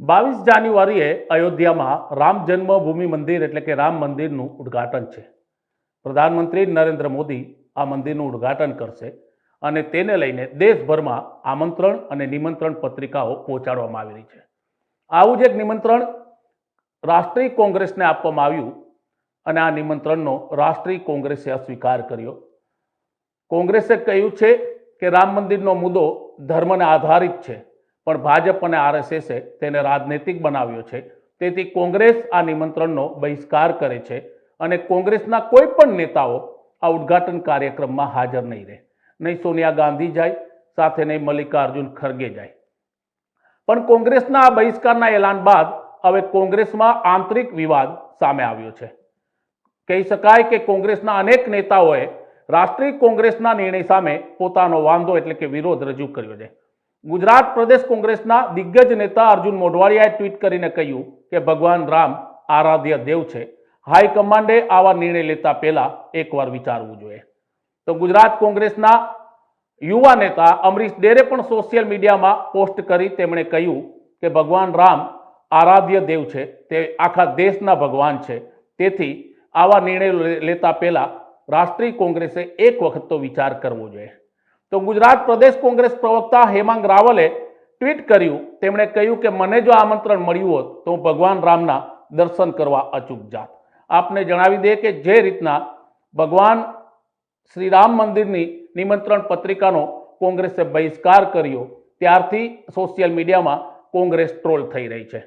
બાવીસ જાન્યુઆરીએ અયોધ્યામાં રામ જન્મભૂમિ મંદિર એટલે કે રામ મંદિરનું ઉદ્ઘાટન છે. પ્રધાનમંત્રી નરેન્દ્ર મોદી આ મંદિરનું ઉદ્ઘાટન કરશે અને તેને લઈને દેશભરમાં આમંત્રણ અને નિમંત્રણ પત્રિકાઓ પહોંચાડવામાં આવી રહી છે. આવું જ એક નિમંત્રણ રાષ્ટ્રીય કોંગ્રેસને આપવામાં આવ્યું અને આ નિમંત્રણનો રાષ્ટ્રીય કોંગ્રેસે અસ્વીકાર કર્યો. કોંગ્રેસે કહ્યું છે કે રામ મંદિરનો મુદ્દો ધર્મને આધારિત છે. પણ ભાજપ અને આરએસએસે તેને રાજનૈતિક બનાવ્યો છે. તેથી કોંગ્રેસ આ નિમંત્રણનો બહિષ્કાર કરે છે અને કોંગ્રેસના કોઈ પણ નેતાઓ આ ઉદઘાટન કાર્યક્રમમાં હાજર નહીં રહે. નહીં સોનિયા ગાંધી જાય, સાથે નહીં મલ્લિકાર્જુન ખરગે જાય. પણ કોંગ્રેસના આ બહિષ્કારના એલાન બાદ હવે કોંગ્રેસમાં આંતરિક વિવાદ સામે આવ્યો છે. કહી શકાય કે કોંગ્રેસના અનેક નેતાઓએ રાષ્ટ્રીય કોંગ્રેસના નિર્ણય સામે પોતાનો વાંધો એટલે કે વિરોધ રજૂ કર્યો છે. ગુજરાત પ્રદેશ કોંગ્રેસના દિગ્ગજ નેતા અર્જુન મોઢવાડિયાએ ટ્વીટ કરીને કહ્યું કે ભગવાન રામ આરાધ્ય દેવ છે. હાઈકમાન્ડે આવા નિર્ણય લેતા પહેલા એકવાર વિચારવું જોઈએ. તો ગુજરાત કોંગ્રેસના યુવા નેતા અમરીશ ડેરે પણ સોશિયલ મીડિયામાં પોસ્ટ કરી તેમણે કહ્યું કે ભગવાન રામ આરાધ્ય દેવ છે. તે આખા દેશના ભગવાન છે. તેથી આવા નિર્ણય લેતા પહેલા રાષ્ટ્રીય કોંગ્રેસે એક વખત તો વિચાર કરવો જોઈએ. તો ગુજરાત પ્રદેશ કોંગ્રેસ પ્રવક્તા હેમાંગ રાવલે ટ્વીટ કર્યું, તેમણે કહ્યું કે મને જો આમંત્રણ મળ્યું હોત, તો હું ભગવાન રામના દર્શન કરવા અચૂક જાત. આપને જણાવી દે કે જે રીતના ભગવાન શ્રી રામ મંદિરની નિમંત્રણ પત્રિકાનો કોંગ્રેસે બહિષ્કાર કર્યો, ત્યારથી સોશિયલ મીડિયામાં કોંગ્રેસ ટ્રોલ થઈ રહી છે.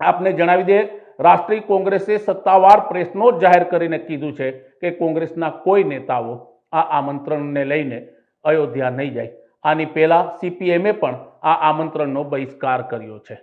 આપને જણાવી દે રાષ્ટ્રીય કોંગ્રેસે સત્તાવાર પ્રેસ નોટ જાહેર કરીને કીધું છે કે કોંગ્રેસના કોઈ નેતાઓ આ આમંત્રણને લઈને અયોધ્યા નહીં જાય. આની પહેલા સીપીએમે પણ આ આમંત્રણનો બહિષ્કાર કર્યો છે.